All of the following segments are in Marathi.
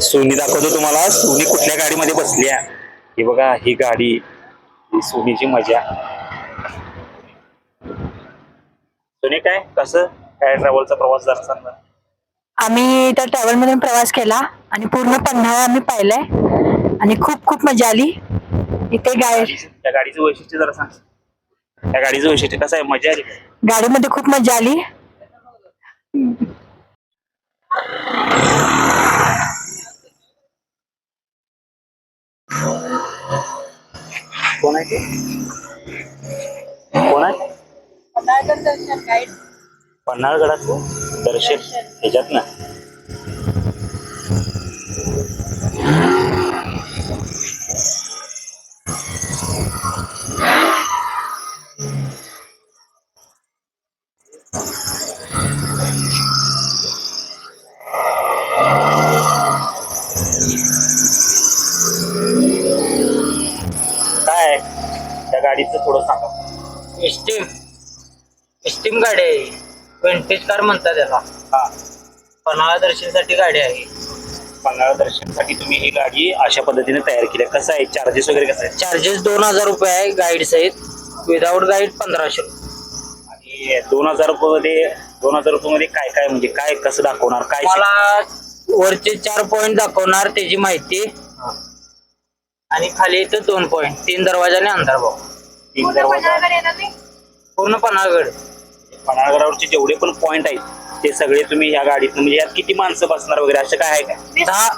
सोनी दाखवतो तुम्हाला. सोनी कुठल्या गाडीमध्ये बसली आहे ही बघा ही गाडी. ही सोनीची मजा. सोनी काय? कसं? काय ट्रॅव्हलचा प्रवास झाला सांगा आम्ही त्या ट्रॅव्हल मधून प्रवास केला आणि पूर्ण पन्हाळा आम्ही पाहिलाय. आणि खूप खूप मजा आली. इथे गाय त्या गाडीचं वैशिष्ट्य जरा सांग. त्या गाडीचं वैशिष्ट्य कसं आहे? मजा आली? गाडीमध्ये खूप मजा आली. कोण आहे ते कोण आहे पन्हाळगडाचं दर्शन ह्याच्यात ना काय आहे? गाडीचं थोडं सांगा. एस्टीम एस्टीम गाडी आहे. विंटेज कार म्हणतात त्याला हा. पन्हाळा दर्शनसाठी गाडी आहे. पन्हाळा दर्शनसाठी तुम्ही ही गाडी अशा पद्धतीने तयार केली. आहे. कसं आहे? चार्जेस वगैरे कसं आहे? चार्जेस दोन हजार रुपये आहे गाईड सहित. विदाऊट गाईड पंधराशे रुपये. आणि दोन हजार रुपये मध्ये दोन हजार रुपये मध्ये काय काय म्हणजे काय कसं दाखवणार? काय मला वरचे चार पॉइंट दाखवणार त्याची माहिती. आणि खाली इथं दोन पॉइंट तीन दरवाजा आणि अंधारभाव तीन पूर्ण पन्हाळगड पन्हाळगडावरचे जेवढे पण पॉइंट आहेत ते सगळे तुम्ही या गाडीत म्हणजे यात किती माणसं बसणार वगैरे असं काय आहे काय दहा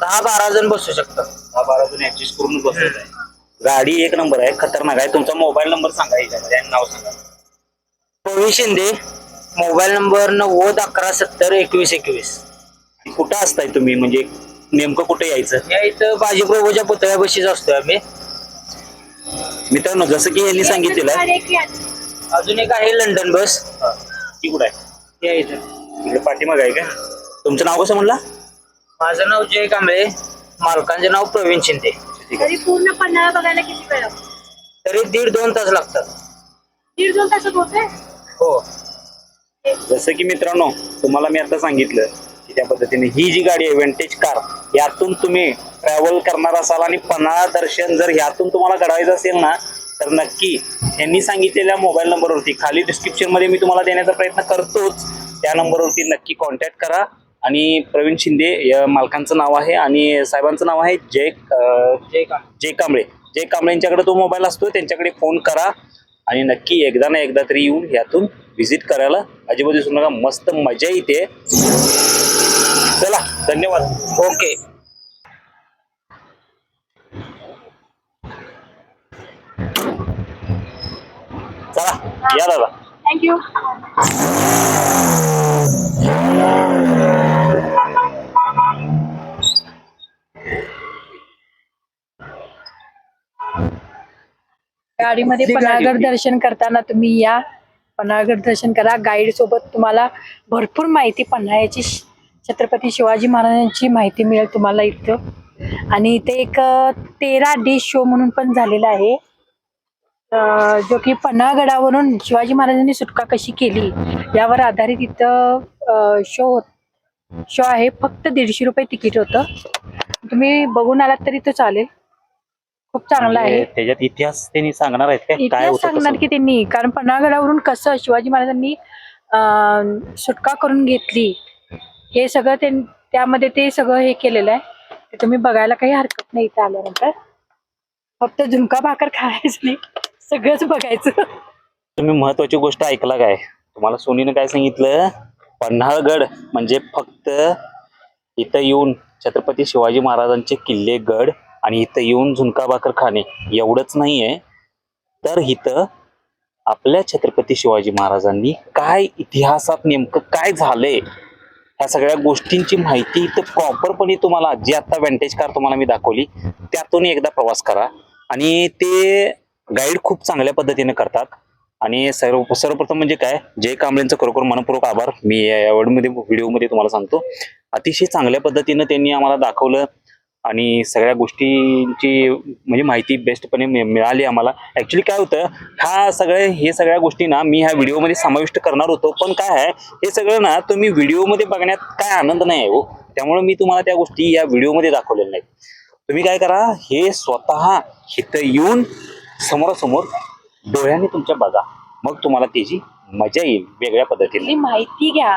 दहा बारा जण बसू शकतात. दहा बारा जण ऍडजस्ट करून बसत आहे. गाडी एक नंबर आहे खतरनाक आहे. तुमचा मोबाईल नंबर सांगा याच्यामध्ये आणि नाव सांगा. पवी शिंदे मोबाईल नंबर नव्वद अकरा सत्तर एकवीस एकवीस. आणि कुठं असताय तुम्ही? म्हणजे नेमकं कुठे यायचं? या इथं बाजीप्रभूच्या पुतळ्यापाशीच असतोय आम्ही. मित्रांनो जसं की यांनी सांगितलेलं आहे. अजून एक आहे लंडन बस. ती कुठं आहे? या इथं. इकडे पाठीमाग आहे का तुमचं नाव कसं म्हणला? माझं नाव जय कांबळे. मालकांचे नाव प्रवीण शिंदे. ठीक आहे. तरी पूर्ण पन्हाळा बघायला किती वेळ लागतो? तरी दीड दोन तास लागतात. दीड दोन तासात होते हो. जसं की मित्रांनो तुम्हाला मी आता सांगितलं की त्या पद्धतीने ही जी गाडी आहे वेंटेज कार यातून तुम्ही ट्रॅव्हल करणार असाल आणि पन्हाळा दर्शन जर यातून तुम्हाला घडवायचं असेल ना तर नक्की यांनी सांगितलेल्या मोबाईल नंबरवरती खाली डिस्क्रिप्शनमध्ये मी तुम्हाला देण्याचा प्रयत्न करतोच. त्या नंबरवरती नक्की कॉन्टॅक्ट करा. आणि प्रवीण शिंदे या मालकांचं नाव आहे आणि साहेबांचं नाव आहे जय जय कांबळे जय कांबळे. जय कांबळे यांच्याकडे तो मोबाईल असतो त्यांच्याकडे फोन करा. आणि नक्की एकदा ना एकदा तरी येऊन यातून व्हिजिट करायला अजिबात विसरू नका. मस्त मजा येते. चला धन्यवाद. ओके. चला या दादा. थँक्यू गाडीमध्ये पन्हाळगड दर्शन करताना तुम्ही या. पन्हाळगड दर्शन करा. गाईड सोबत तुम्हाला भरपूर माहिती पन्हाळ्याची छत्रपती शिवाजी महाराजांची माहिती मिळेल तुम्हाला इथं. आणि इथे एक तेरा डी शो म्हणून पण झालेला आहे. जो की पन्हाळगडावरून शिवाजी महाराजांनी सुटका कशी केली यावर आधारित इथं शो होत शो आहे. फक्त दीडशे रुपये तिकीट होतं. तुम्ही बघून आलात तरी तो चालेल. खूप चांगला आहे. म्हणजे त्याच्यात इतिहास त्यांनी सांगणार आहेत इतिहास सांगणार? की त्यांनी. कारण पन्हाळगडावरून कसं शिवाजी महाराजांनी सुटका करून घेतली हे सगळं ते त्यामध्ये ते सगळं हे केलेलं आहे. ते तुम्ही बघायला काही हरकत नाही इथं आल्यानंतर. फक्त झुणका भाकर खायचं नाही सगळंच बघायचं. तुम्ही महत्वाची गोष्ट ऐकला काय? तुम्हाला सोनीनं काय सांगितलं? पन्हाळगड म्हणजे फक्त इथं येऊन छत्रपती शिवाजी महाराजांचे किल्ले गड आणि इथं येऊन झुणका भाकर खाणे एवढंच नाहीये. तर इथं आपल्या छत्रपती शिवाजी महाराजांनी काय इतिहासात नेमकं काय झालंय? ह्या सगळ्या गोष्टींची माहिती इथं प्रॉपरपणे तुम्हाला जी आता वेंटेज कार तुम्हाला मी दाखवली त्यातून एकदा प्रवास करा. आणि ते गाईड खूप चांगल्या पद्धतीने करतात. आणि सर्व सर्वप्रथम म्हणजे काय जय कांबळेंचं खरोखर मनपूर्वक आभार. मी या व्हिडिओमध्ये तुम्हाला सांगतो. अतिशय चांगल्या पद्धतीनं त्यांनी आम्हाला दाखवलं. आणि सगळ्या गोष्टींची म्हणजे माहिती बेस्टपणे मिळाली आम्हाला. ॲक्च्युली काय होतं हा सगळे हे सगळ्या गोष्टी ना मी ह्या व्हिडिओमध्ये समाविष्ट करणार होतो. पण काय आहे हे सगळं ना तुम्ही व्हिडिओमध्ये बघण्यात काय आनंद नाही आहे हो. त्यामुळे मी तुम्हाला त्या गोष्टी या व्हिडिओमध्ये दाखवलेल्या नाहीत. तुम्ही काय करा हे स्वतः इथं येऊन समोरासमोर डोळ्याने तुमच्या बघा. मग तुम्हाला त्याची मजा येईल वेगळ्या पद्धतीने. माहिती घ्या.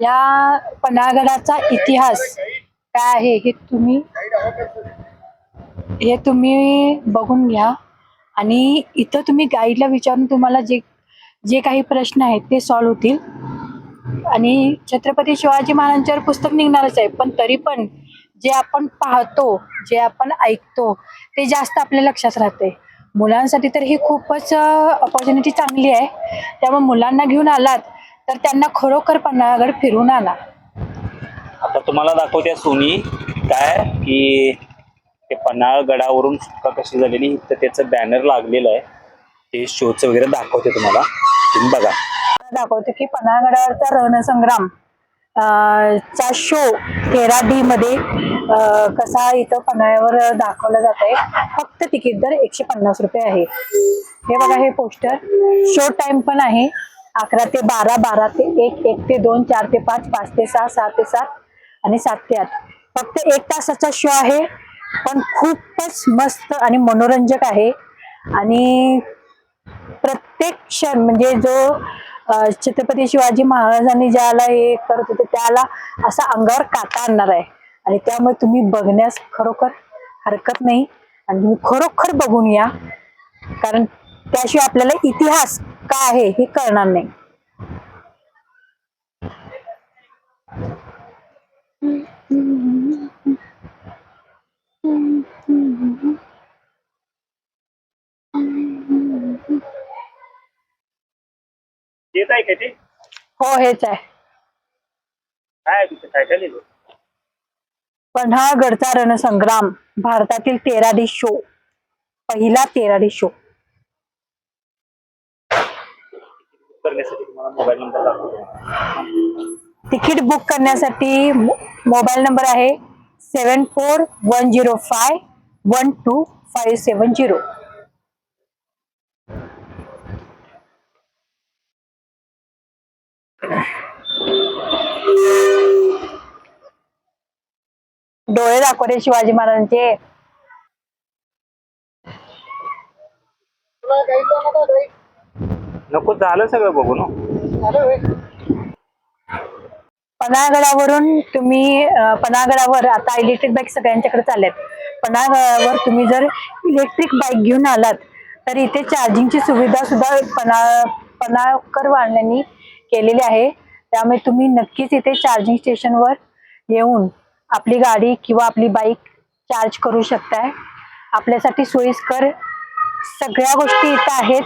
या पन्हाळगडाचा इतिहास काय आहे हे तुम्ही हे तुम्ही बघून घ्या. आणि इथं तुम्ही गाईडला विचारून तुम्हाला जे जे काही प्रश्न आहेत ते सॉल्व्ह होतील. आणि छत्रपती शिवाजी महाराजांच्यावर पुस्तक निघणारच आहे. पण तरी पण जे आपण पाहतो जे आपण ऐकतो ते जास्त आपल्या लक्षात राहते. मुलांसाठी तर ही खूपच अपॉर्च्युनिटी चांगली आहे. त्यामुळे मुलांना घेऊन आलात तर त्यांना खरोखर पन्हाळगड फिरून आणा. आता तुम्हाला दाखवते सोनी काय की ते पन्हाळ गडावरून सुटका कशी झालेली इथं त्याचं बॅनर लागलेलं आहे. ते शोचं वगैरे दाखवते तुम्हाला. तुम्ही बघा. दाखवते की पन्हाळगडावरचा रणसंग्राम चा शो तेरा डी मध्ये कसा इथं पन्हाळ्यावर दाखवला जात आहे. फक्त तिकीट दर एकशे पन्नास रुपये आहे. हे बघा हे पोस्टर शो टाइम पण आहे. अकरा ते बारा बारा ते एक एक ते दोन चार ते पाच पाच ते सहा सहा ते सात. आणि सात ते आठ. फक्त एक तासाचा शो आहे पण खूपच मस्त आणि मनोरंजक आहे. आणि प्रत्येक क्षण म्हणजे जो छत्रपती शिवाजी महाराजांनी ज्याला हे करत होते त्याला असा अंगावर काटा आणणार आहे. आणि त्यामुळे तुम्ही बघण्यास खरोखर हरकत नाही. आणि तुम्ही खरोखर बघून या कारण त्याशिवाय आपल्याला इतिहास काय आहे हे कळणार नाही. आहे का ते? हो हेच आहे. काय तिथे? काय काय लिहिलं पन्हाळगडचा रणसंग्राम भारतातील तेराडी शो पहिला तेराडी शो करण्यासाठी तुम्हाला मोबाईल नंबर दाखवतो. तिकीट बुक करण्यासाठी मो- मोबाईल नंबर आहे seven four one zero five one two five seven zero. डोळे दाखवले शिवाजी महाराजांचे. नको झालं सगळं बघू ना. पन्हाळगडावरून तुम्ही पन्हाळगडावर आता इलेक्ट्रिक बाईक सगळ्यांच्याकडे चालल्यात. पन्हाळगडावर तुम्ही जर इलेक्ट्रिक बाईक घेऊन आलात तर इथे चार्जिंगची सुविधा सुद्धा पन्हाळ पन्हाळकर वाढण्यांनी केलेली आहे. त्यामुळे तुम्ही नक्कीच इथे चार्जिंग स्टेशनवर येऊन आपली गाडी किंवा आपली बाईक चार्ज करू शकताय. आपल्यासाठी सोयीस्कर सगळ्या गोष्टी इथं आहेत.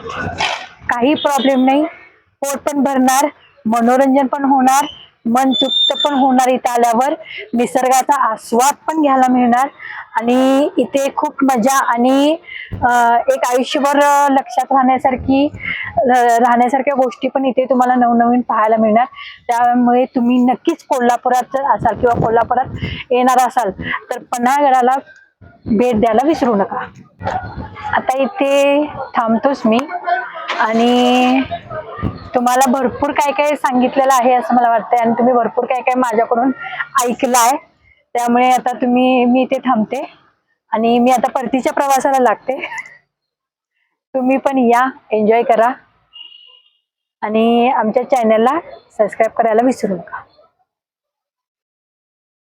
काही प्रॉब्लेम नाही. पोट पण भरणार मनोरंजन पण होणार. मन तृप्त पण होणार इथं आल्यावर. निसर्गाचा आस्वाद पण घ्यायला मिळणार. आणि इथे खूप मजा आणि एक आयुष्यभर लक्षात राहण्यासारखी राहण्यासारख्या गोष्टी पण इथे तुम्हाला नवनवीन पाहायला मिळणार. त्यामुळे तुम्ही नक्कीच कोल्हापुरात जर असाल किंवा कोल्हापुरात येणार असाल तर पन्हाळगडाला भेट द्यायला विसरू नका. आता इथे थांबतोच मी. आणि तुम्हाला भरपूर काय काय सांगितलेलं आहे असं मला वाटतंय आणि तुम्ही भरपूर काय काय माझ्याकडून ऐकलं आहे त्यामुळे आता तुम्ही मी इथे थांबते आणि मी आता परतीच्या प्रवासाला लागते. तुम्ही पण या एन्जॉय करा. आणि आमच्या चॅनलला सबस्क्राईब करायला विसरू नका.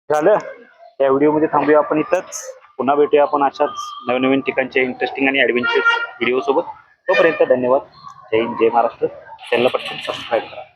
झालं. या व्हिडिओमध्ये थांबूया आपण इथंच. पुन्हा भेटूया आपण अशाच नवीन ठिकाणचे इंटरेस्टिंग आणि ॲडव्हेंचर व्हिडिओ सोबत. तोपर्यंत धन्यवाद. जय हिंद जय महाराष्ट्र. चॅनलला पटकन सबस्क्राईब करा.